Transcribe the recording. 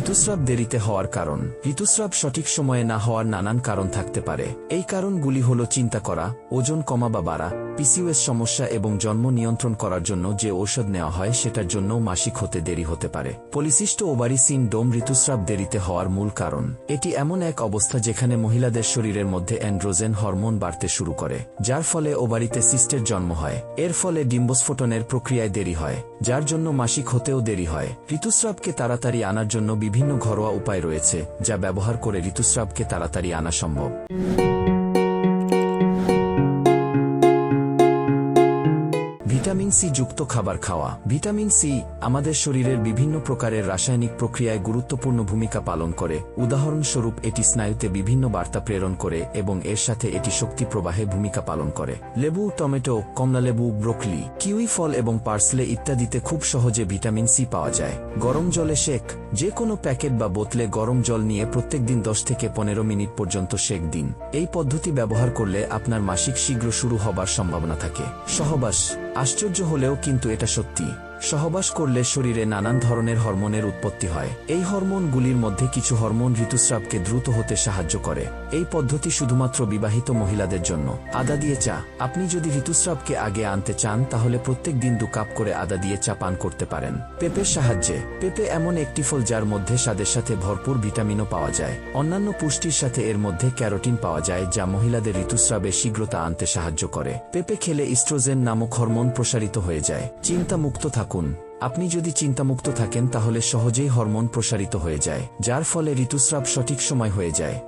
ঋতুস্রাব দেরিতে হওয়ার কারণ। ঋতুস্রাব সঠিক সময়ে না হওয়ার নানান কারণ থাকতে পারে। এই কারণগুলি হল চিন্তা করা, ওজন কমা বা বাড়া পিসিওএস সমস্যা এবং জন্ম নিয়ন্ত্রণ করার জন্য যে ঔষধ নেওয়া হয় সেটার জন্য মাসিক হতে দেরি হতে পারে। পলিসিস্ট ওভারি সিনডোম ঋতুস্রাব দেরিতে হওয়ার মূল কারণ। এটি এমন এক অবস্থা যেখানে মহিলাদের শরীরের মধ্যে অ্যান্ড্রোজেন হরমোন বাড়তে শুরু করে, যার ফলে ওবারিতে সিস্টের জন্ম হয়। এর ফলে ডিম্বস্ফোটনের প্রক্রিয়ায় দেরি হয়, যার জন্য মাসিক হতেও দেরি হয়। ঋতুস্রাবকে তাড়াতাড়ি আনার জন্য বিভিন্ন ঘরোয়া উপায় রয়েছে যা ব্যবহার করে ঋতুস্রাবকে তাড়াতাড়ি আনা সম্ভব। ভিটামিন সি যুক্ত খাবার খাওয়া। ভিটামিন সি আমাদের শরীরের বিভিন্ন প্রকারের রাসায়নিক প্রক্রিয়ায় গুরুত্বপূর্ণ ভূমিকা পালন করে। উদাহরণস্বরূপ, এটি স্নায়ুতে বিভিন্ন বার্তা প্রেরণ করে এবং এর সাথে এটি শক্তি প্রবাহে ভূমিকা পালন করে। লেবু, টমেটো কমলালেবু ব্রোকলি, কিউই ফল এবং পার্সলে ইত্যাদিতে খুব সহজে ভিটামিন সি পাওয়া যায়। গরম জলে শেক। যে কোনো প্যাকেট বা বোতলে গরম জল নিয়ে প্রত্যেকদিন দশ থেকে পনেরো মিনিট পর্যন্ত শেক দিন। এই পদ্ধতি ব্যবহার করলে আপনার মাসিক শীঘ্র শুরু হবার সম্ভাবনা থাকে। সহবাস। আশ্চর্য হলেও কিন্তু এটা সত্যি। সহবাস করলে শরীরে নানান ধরনের হরমোনের উৎপত্তি হয়। এই হরমোনগুলির মধ্যে কিছু হরমোন ঋতুস্রাবকে দ্রুত হতে সাহায্য করে। এই পদ্ধতি শুধুমাত্র বিবাহিত মহিলাদের জন্য। আদা দিয়ে চা। আপনি যদি ঋতুস্রাবকে আগে আনতে চান, তাহলে প্রত্যেক দিন দু কাপ করে আদা দিয়ে চা পান করতে পারেন। পেঁপের সাহায্যে। পেঁপে এমন একটি ফল যার মধ্যে স্বাদের সাথে ভরপুর ভিটামিনও পাওয়া যায়। অন্যান্য পুষ্টির সাথে এর মধ্যে ক্যারোটিন পাওয়া যায়, যা মহিলাদের ঋতুস্রাবে শীঘ্রতা আনতে সাহায্য করে। পেঁপে খেলে ইস্ট্রোজেন নামক হরমোন প্রসারিত হয়ে যায়। চিন্তা মুক্ত থাকুন। আপনি যদি চিন্তামুক্ত থাকেন, তাহলে সহজেই হরমোন প্রসারিত হয়ে যায়, যার ফলে ঋতুস্রাব সঠিক সময় হয়ে যায়।